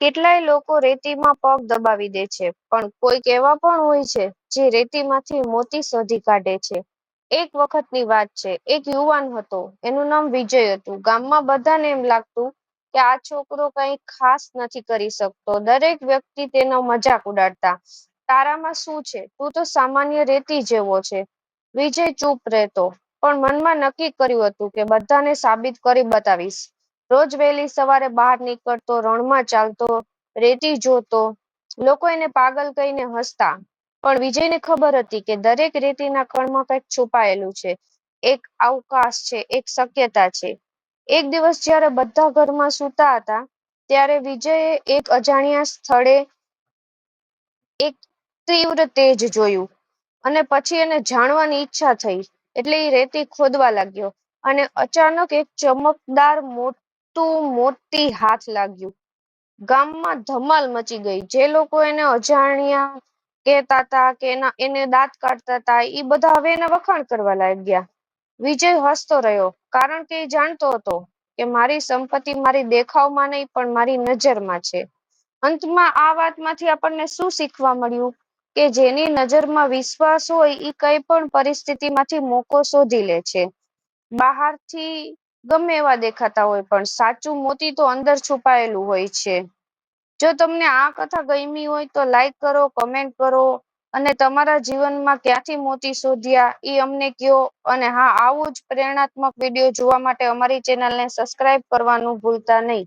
કેટલાય લોકો રેતીમાં પગ દબાવી દે છે, પણ કોઈક એવા પણ હોય છે, જે રેતીમાંથી મોતી શોધી કાઢે છે. એક વખતની વાત છે, એક યુવાન હતો, એનું નામ વિજય હતું. ગામમાં બધાને એમ લાગતું કે આ છોકરો કઈ ખાસ નથી કરી શકતો. દરેક વ્યક્તિ તેનો મજાક ઉડાડતા, તારામાં શું છે? તું તો સામાન્ય રેતી જેવો છે. વિજય ચૂપ રહેતો, પણ મનમાં નક્કી કર્યું હતું કે બધાને સાબિત કરી બતાવીશ. રોજ વહેલી સવારે બહાર નીકળતો, રણમાં ચાલતો, રેતી જોતો, લોકો એને પાગલ કહીને હસતા. પણ વિજયને ખબર હતી કે દરેક રેતીના કણમાં કંઈક છુપાયેલું છે. એક અવકાશ છે, એક શક્યતા છે. એક દિવસ જ્યારે બધા ઘરમાં સૂતા હતા, ત્યારે વિજયે એક અજાણ્યા સ્થળે એક તીવ્ર તેજ જોયું અને પછી એને જાણવાની ઈચ્છા થઈ. એટલે એ રેતી ખોદવા લાગ્યો અને અચાનક એક ચમકદાર મોટું મોટી હાથ લાગ્યું. ગામમાં ધમાલ મચી ગઈ. જે લોકો એને અજાણ્યા, કહેતા હતા કે એને દાંત કાઢતા હતા એ બધા હવે એના વખાણ કરવા લાગ્યા. વિજય હસતો રહ્યો, કારણ કે એ જાણતો હતો કે મારી સંપત્તિ મારી દેખાવમાં નહીં, પણ મારી નજરમાં છે. અંતમાં આ વાતમાંથી આપણને શું શીખવા મળ્યું? કે જેની નજરમાં વિશ્વાસ હોય એ કઈ પણ પરિસ્થિતિમાંથી મોકો શોધી લે છે. બહારથી ગમે એવા દેખાતા હોય, પણ સાચું મોતી તો અંદર છુપાયેલું હોય છે. જો તમને આ કથા ગમી હોય તો લાઈક કરો કમેન્ટ કરો અને તમારા જીવનમાં ક્યાંથી મોતી શોધ્યા એ અમને કયો અને હા, આવું જ પ્રેરણાત્મક વીડિયો જોવા માટે અમારી ચેનલને સબસ્ક્રાઇબ કરવાનું ભૂલતા નહીં.